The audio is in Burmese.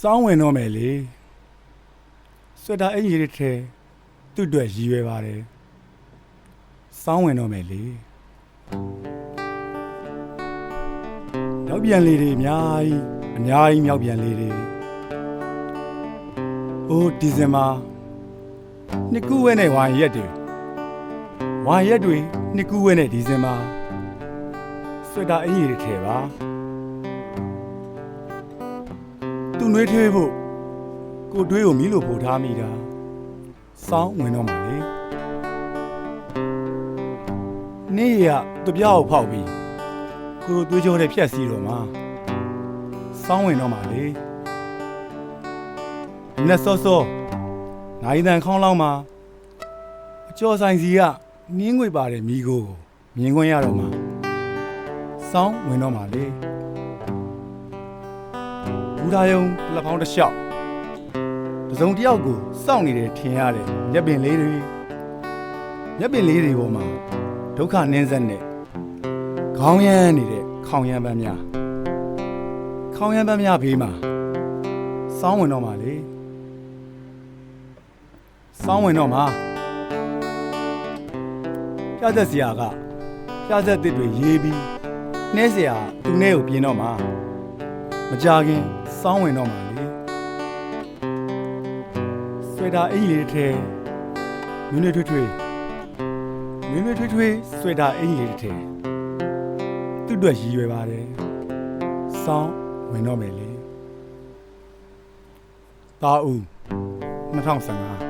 စောင်းဝင်တော့မယ်လေဆွတ်တာအင်ကြီးတွေထဲသူ့အတွက်ရည်ရွယ်ပါတယ်စောင်းဝင်တော့မယ်လေမြောက်ပြန်လေးတွေအများကြီးအများကြီးမြောက်ပြန်လေးတွေအိုးဒီဇင်ဘာနှစ်ကူဝဲနဲ့ဝိုင်ရက်တွေဝိုင်ရက်တွေနှစ်ကူဝဲနဲ့ဒီဇင်ဘာဆွတ်တာအင်ကြီးတွေထဲပါ သူ့နှွေးထွေးဖို့ကိုတွေးကိုမီးလို့ပို့ထားမိတာစောင်းဝင်တော့မှလေနေ့ရတပြားကိုဖောက်ပြီးကိုတို့သွေးကြောတဲ့ဖြက်စီတော့မှစောင်းဝင်တော့မှလေနက်စောစောနိုင်တန်ခေါင်းလောင်းမှာအကျော်ဆိုင်စီကနင်းငွေပါတယ်မိကိုကိုမြင်ခွင့်ရတော့မှစောင်းဝင်တော့မှလေ ဘူဒါယုံလက်ဖောင်းတစ်လျှောက်တစ်စုံတစ်ယောက်ကိုစောင့်နေတယ်ထင်ရတယ်မျက်ပင်လေးတွေမျက်ပင်လေးတွေပေါ်မှာဒုက္ခနင်းဆက်နဲ့ခေါင်းရမ်းနေတဲ့ခေါင်းရမ်းပန်းများခေါင်းရမ်းပန်းများဘေးမှာစောင်းဝင်တော့မှာလေစောင်းဝင်တော့မှာပြသက်စရာကပြသက်တစ်တွေရေးပြီးနှဲစရာသူနဲ့ကိုပြင်တော့မှာမကြခင် စောင်းဝင်တော့မှလေဆွေတာအင်ကြီးလေးတစ်ထဲနွေးနွေးထွေးထွေးနွေးနွေးထွေးထွေးဆွေတာအင်ကြီးလေးတစ်ထဲသူ့အတွက်ရည်ရွယ်ပါတယ်စောင်းဝင်တော့မယ်လေတာဦး2015